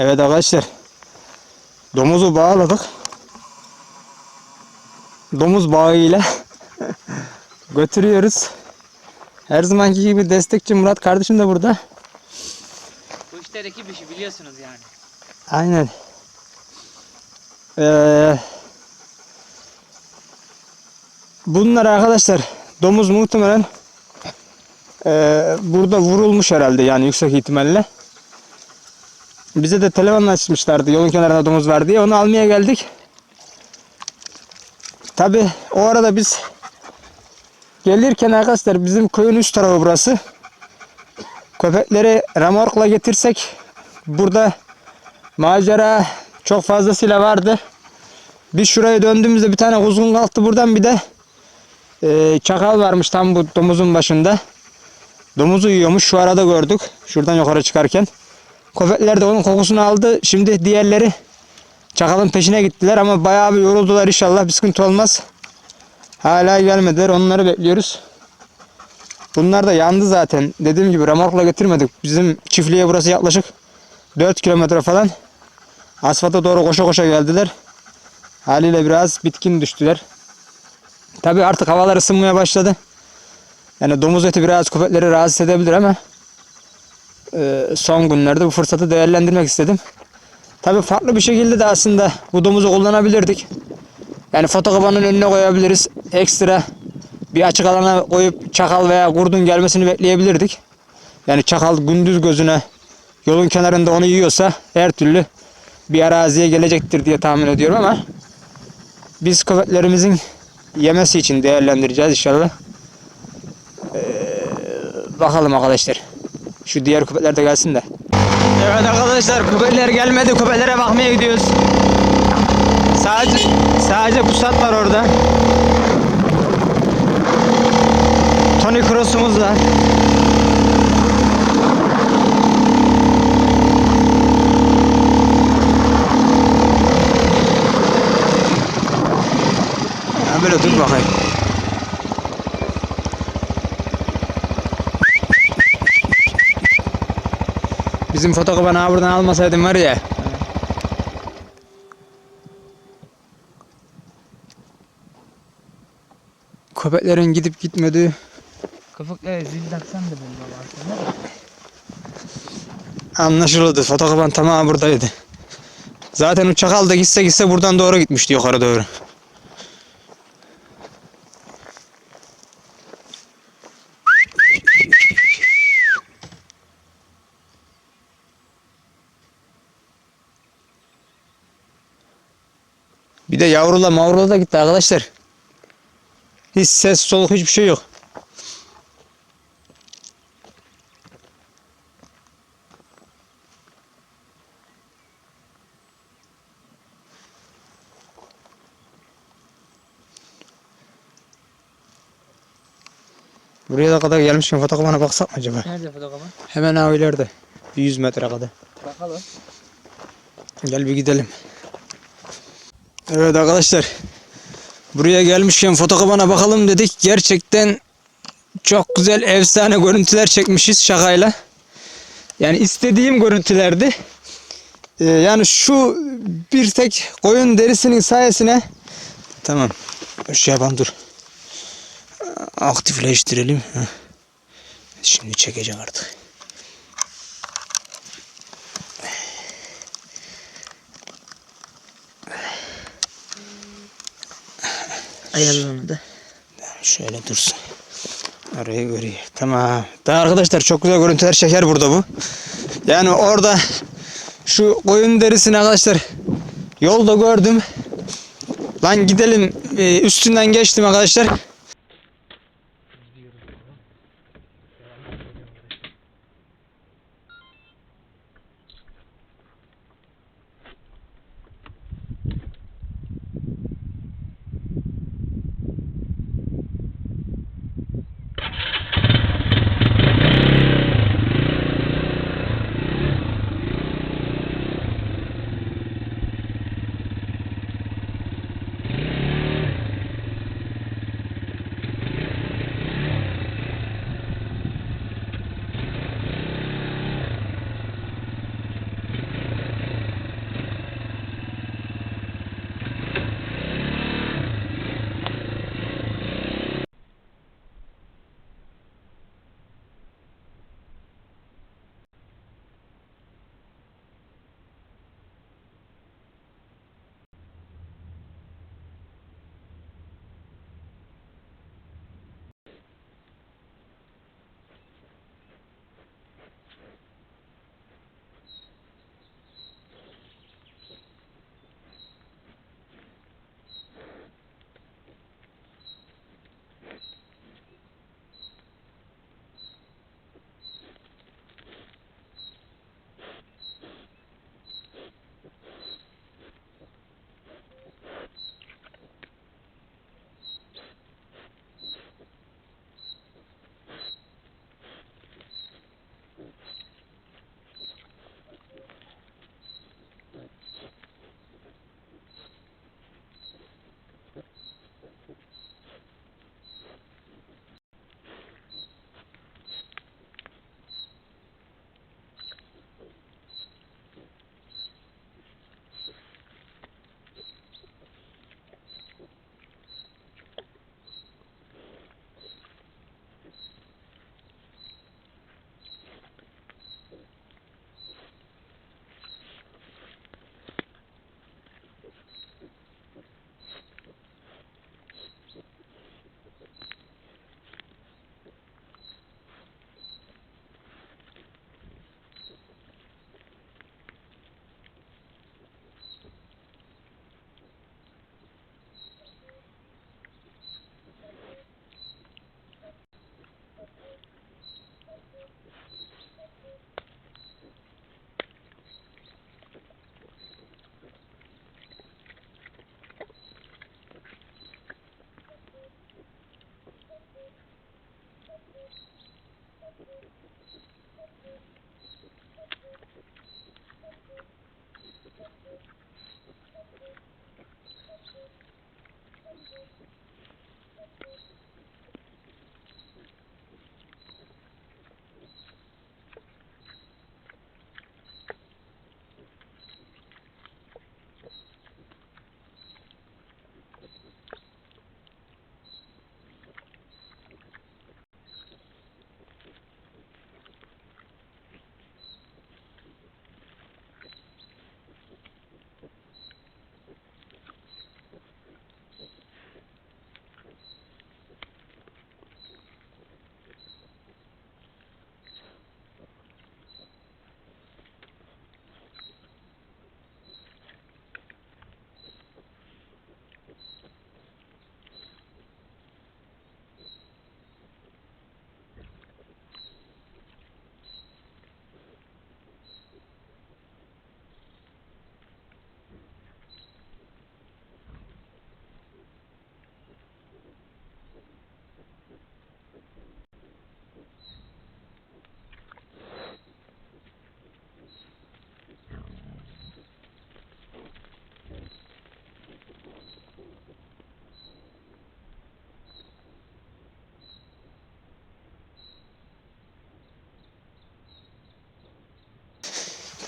Evet arkadaşlar. Domuzu bağladık. Domuz bağıyla götürüyoruz. Her zamanki gibi destekçi Murat kardeşim de burada. Bu işler ekip işi biliyorsunuz yani. Aynen. Ee, bunlar arkadaşlar domuz muhtemelen ee, burada vurulmuş herhalde yani yüksek ihtimalle. Bize de telefonla açmışlardı yolun kenarında domuz var diye onu almaya geldik. Tabi o arada biz gelirken arkadaşlar bizim köyün üst tarafı burası. Köpekleri remorkla getirsek burada macera çok fazlasıyla vardı. Biz şuraya döndüğümüzde bir tane kuzgun kalktı buradan bir de e, çakal varmış tam bu domuzun başında. Domuzu yiyormuş şu arada gördük. Şuradan yukarı çıkarken. Köpekler de onun kokusunu aldı. Şimdi diğerleri çakalın peşine gittiler ama bayağı bir yoruldular inşallah bir sıkıntı olmaz. Hala gelmediler onları bekliyoruz. Bunlar da yandı zaten. Dediğim gibi remorkla getirmedik. Bizim çiftliğe burası yaklaşık 4 kilometre falan. Asfalta doğru koşa koşa geldiler. Haliyle biraz bitkin düştüler. Tabi artık havalar ısınmaya başladı. Yani domuz eti biraz köpekleri rahatsız edebilir ama e, son günlerde bu fırsatı değerlendirmek istedim. Tabi farklı bir şekilde de aslında bu domuzu kullanabilirdik. Yani fotokopanın önüne koyabiliriz. Ekstra bir açık alana koyup çakal veya kurdun gelmesini bekleyebilirdik. Yani çakal gündüz gözüne yolun kenarında onu yiyorsa her türlü bir araziye gelecektir diye tahmin ediyorum ama biz köpeklerimizin yemesi için değerlendireceğiz inşallah. Ee, bakalım arkadaşlar. Şu diğer köpekler de gelsin de. Evet arkadaşlar köpekler gelmedi. Köpeklere bakmaya gidiyoruz. Sadece sadece pusat var orada. Tony Cross'umuz var. Ha böyle dur bakayım. Bizim fotokopanı buradan almasaydım var ya. Köpeklerin gidip gitmediği Köpeklere zil taksan da olur aslında. anlaşıldı. Fotokopan tamamı buradaydı. Zaten o çakal da gitse gitse buradan doğru gitmişti yukarı doğru. Bir de yavrula mavrula da gitti arkadaşlar. Hiç ses soluk hiçbir şey yok. Buraya da kadar gelmişken fotokopana baksak mı acaba? Nerede fotokopan? Hemen ha ileride. Bir 100 metre kadar. Bakalım. Gel bir gidelim. Evet arkadaşlar. Buraya gelmişken fotokopana bakalım dedik. Gerçekten çok güzel efsane görüntüler çekmişiz şakayla. Yani istediğim görüntülerdi. Ee, yani şu bir tek koyun derisinin sayesine tamam. Şey yapalım dur. Aktifleştirelim. Şimdi çekecek artık. Ayarlarını da. Şöyle dursun. Arayı göreyim. Tamam. Daha arkadaşlar çok güzel görüntüler çeker burada bu. Yani orada şu koyun derisini arkadaşlar yolda gördüm. Lan gidelim Ee, üstünden geçtim arkadaşlar.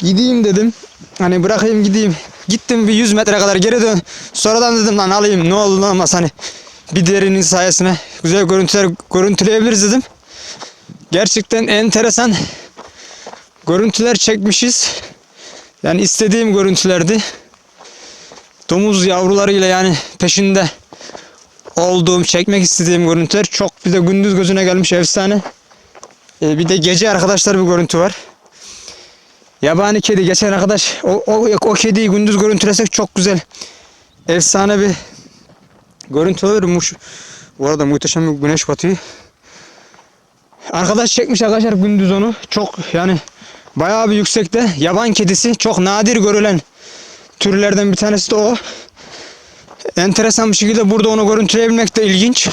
Gideyim dedim. Hani bırakayım gideyim. Gittim bir 100 metre kadar geri dön. Sonradan dedim lan alayım ne oldu lan ama hani bir derinin sayesinde güzel görüntüler görüntüleyebiliriz dedim. Gerçekten enteresan görüntüler çekmişiz. Yani istediğim görüntülerdi. Domuz yavrularıyla yani peşinde olduğum, çekmek istediğim görüntüler çok bir de gündüz gözüne gelmiş efsane. Ee, bir de gece arkadaşlar bir görüntü var. Yabani kedi geçen arkadaş o, o, o kediyi gündüz görüntülesek çok güzel. Efsane bir görüntü olurmuş. Bu arada muhteşem bir güneş batıyor. Arkadaş çekmiş arkadaşlar gündüz onu. Çok yani bayağı bir yüksekte. Yaban kedisi çok nadir görülen türlerden bir tanesi de o. Enteresan bir şekilde burada onu görüntüleyebilmek de ilginç.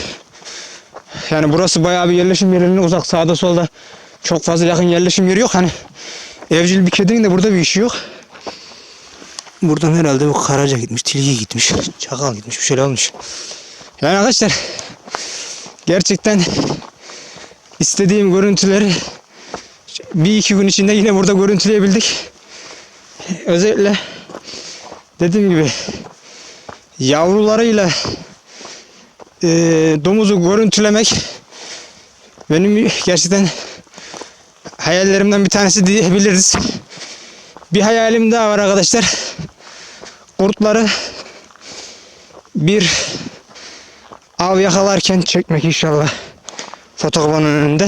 Yani burası bayağı bir yerleşim yerine uzak sağda solda çok fazla yakın yerleşim yeri yok. Hani evcil bir kedinin de burada bir işi yok. Buradan herhalde bu karaca gitmiş, tilki gitmiş, çakal gitmiş bir şeyler olmuş. Yani arkadaşlar gerçekten istediğim görüntüleri bir iki gün içinde yine burada görüntüleyebildik. Özellikle dediğim gibi yavrularıyla e, domuzu görüntülemek benim gerçekten hayallerimden bir tanesi diyebiliriz. Bir hayalim daha var arkadaşlar. Kurtları bir av yakalarken çekmek inşallah fotoğrafın önünde.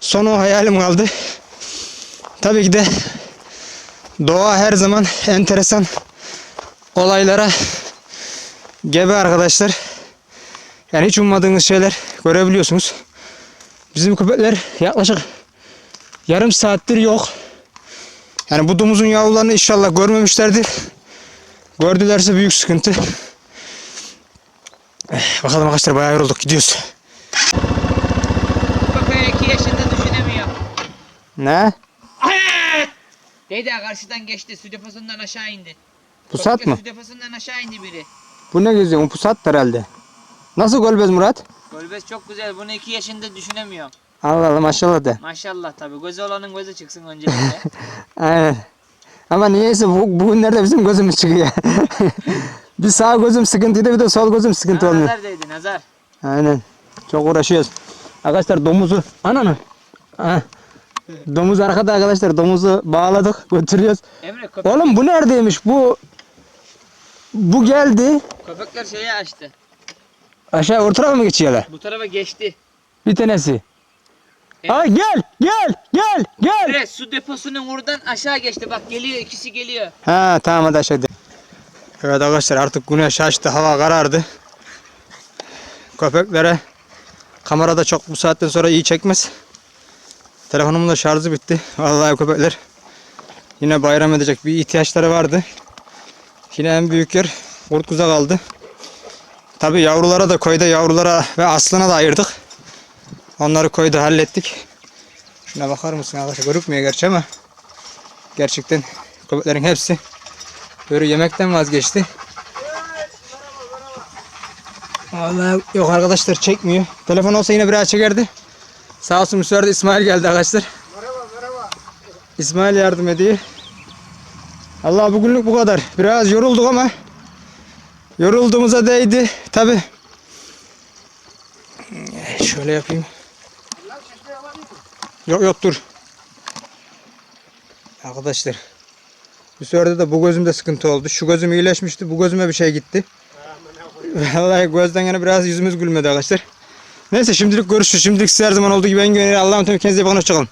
Son o hayalim kaldı. Tabii ki de doğa her zaman enteresan olaylara gebe arkadaşlar. Yani hiç ummadığınız şeyler görebiliyorsunuz. Bizim köpekler yaklaşık yarım saattir yok. Yani bu domuzun yavrularını inşallah görmemişlerdir. Gördülerse büyük sıkıntı. Eh, Bakalım arkadaşlar bayağı yorulduk gidiyoruz. Köpeği 2 yaşında düşünemiyor. Ne? Dede karşıdan geçti su deposundan aşağı indi. Pusat Köpek mı? Su deposundan aşağı indi biri. Bu ne geziyor? Bu pusat herhalde. Nasıl golbez Murat? Golbez çok güzel bunu 2 yaşında düşünemiyor. Allah Allah maşallah de. Maşallah tabi gözü olanın gözü çıksın öncelikle. Aynen. Ama niyeyse bu, bugünlerde bizim gözümüz çıkıyor. bir sağ gözüm sıkıntıydı bir de sol gözüm sıkıntı olmuyor. nazar değdi nazar. Aynen. Çok uğraşıyoruz. Arkadaşlar domuzu ananı. Ha. Domuz arkada arkadaşlar domuzu bağladık götürüyoruz. Emre köpek, Oğlum bu neredeymiş? Bu bu geldi. köpekler şeyi açtı. Aşağı orta tarafa mı geçiyorlar? Bu tarafa geçti. Bir tanesi. Evet. Ay gel gel gel gel. Emre su deposunun oradan aşağı geçti bak geliyor ikisi geliyor. Ha tamam hadi aşağıda. Evet arkadaşlar artık güneş açtı hava karardı. Köpeklere kamerada çok bu saatten sonra iyi çekmez. Telefonumun da şarjı bitti. Vallahi köpekler yine bayram edecek bir ihtiyaçları vardı. Yine en büyük yer Kurtkuz'a kaldı. Tabi yavrulara da koyda yavrulara ve aslana da ayırdık. Onları koyda hallettik. Şuna bakar mısın arkadaşlar görükmüyor gerçi ama gerçekten köpeklerin hepsi böyle yemekten vazgeçti. Vallahi yok arkadaşlar çekmiyor. Telefon olsa yine biraz çekerdi. Sağ olsun bu İsmail geldi arkadaşlar. İsmail yardım ediyor. Allah bugünlük bu kadar. Biraz yorulduk ama yorulduğumuza değdi. Tabi. Şöyle yapayım. Yok yok dur. Arkadaşlar. Bu sefer de bu gözümde sıkıntı oldu. Şu gözüm iyileşmişti. Bu gözüme bir şey gitti. Vallahi gözden yana biraz yüzümüz gülmedi arkadaşlar. Neyse şimdilik görüşürüz. Şimdilik size her zaman olduğu gibi en güvenilir Allah'ın tüm kendinize iyi bakın. Hoşçakalın.